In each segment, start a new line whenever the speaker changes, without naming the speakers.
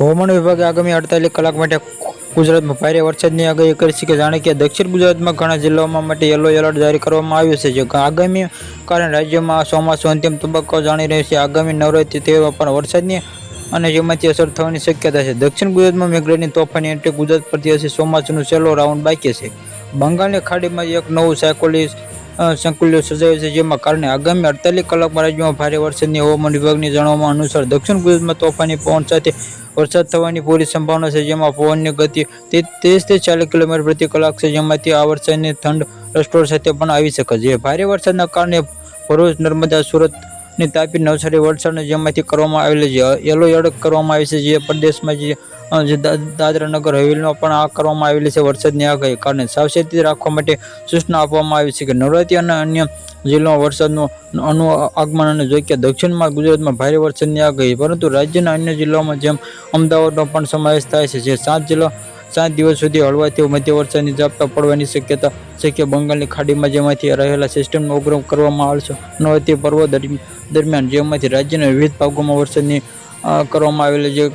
હવામાન વિભાગે આગામી અડતાલીસ કલાક માટે ગુજરાતમાં ભારે વરસાદની આગાહી કરી છે કે જાણે કે દક્ષિણ ગુજરાતમાં ઘણા જિલ્લાઓમાં માટે યલો એલર્ટ જારી કરવામાં આવ્યું છે. જે આગામી કારણે રાજ્યમાં ચોમાસું અંતિમ તબક્કો જાણી રહ્યો છે. આગામી નવરાત્રી તેવા પણ વરસાદની અને જેમાંથી અસર થવાની શક્યતા છે. દક્ષિણ ગુજરાતમાં મેઘરાજની તોફાની એન્ટ્રી ગુજરાત પરથી હશે ચોમાસુનો છેલ્લો રાઉન્ડ બાકી છે. બંગાળની ખાડીમાં એક નવું સાયકોલી સંકુલ્ય સર્જાયો છે, જેમાં કારણે આગામી અડતાલીસ કલાકમાં રાજ્યમાં ભારે વરસાદની હવામાન વિભાગની જણાવવામાં અનુસાર દક્ષિણ ગુજરાતમાં તોફાની પવન સાથે વરસાદ થવાની પૂરી સંભાવના છે, જેમાં પવનની ગતિ ત્રીસથી ચાલીસ કિલોમીટર પ્રતિ કલાક છે, જેમાંથી આ વરસાદની ઠંડ રસ્ટોર સાથે પણ આવી શકે છે. ભારે વરસાદના કારણે ભરૂચ, નર્મદા, સુરત ની તાપી નવસારી વલસાડને જેમાંથી કરવામાં આવેલી છે યલો એડ કરવામાં આવી છે, જે પ્રદેશમાં જે દાદરાનગર હવેલીમાં પણ આ કરવામાં આવેલી છે વરસાદની આગાહી કારણે સાવચેતી રાખવા માટે સૂચના આપવામાં આવી છે કે નવરાત્રી અને અન્ય જિલ્લામાં વરસાદનું અનુ આગમન અને જો કે દક્ષિણમાં ગુજરાતમાં ભારે વરસાદની આગાહી, પરંતુ રાજ્યના અન્ય જિલ્લાઓમાં જેમ અમદાવાદનો પણ સમાવેશ થાય છે, જે સાત જિલ્લા સાત દિવસ સુધી હળવાથી મધ્ય વરસાદની ઝાપટા પડવાની શક્યતા છે કે બંગાળની ખાડીમાં જેમાંથી રહેલા સિસ્ટમનો ઉપગ્રહ કરવામાં આવશે. નવતી પર્વ દરમિ- દરમિયાન જેમાંથી રાજ્યના વિવિધ ભાગોમાં વરસાદની કરવામાં આવેલી જે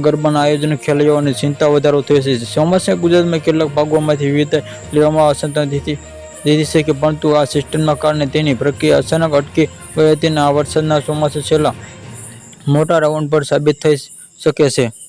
ગરબાના આયોજન, ખેલૈયાઓની ચિંતા વધારો થયો છે. ચોમાસા ગુજરાતમાં કેટલાક ભાગોમાંથી વિવિધ લેવામાં અસંતા દીધી દીધી છે કે પરંતુ આ સિસ્ટમના કારણે તેની પ્રક્રિયા અચાનક અટકી ગઈ હતી અને આ વરસાદના ચોમાસા છેલ્લા મોટા રાઉન્ડ પર સાબિત થઈ શકે છે.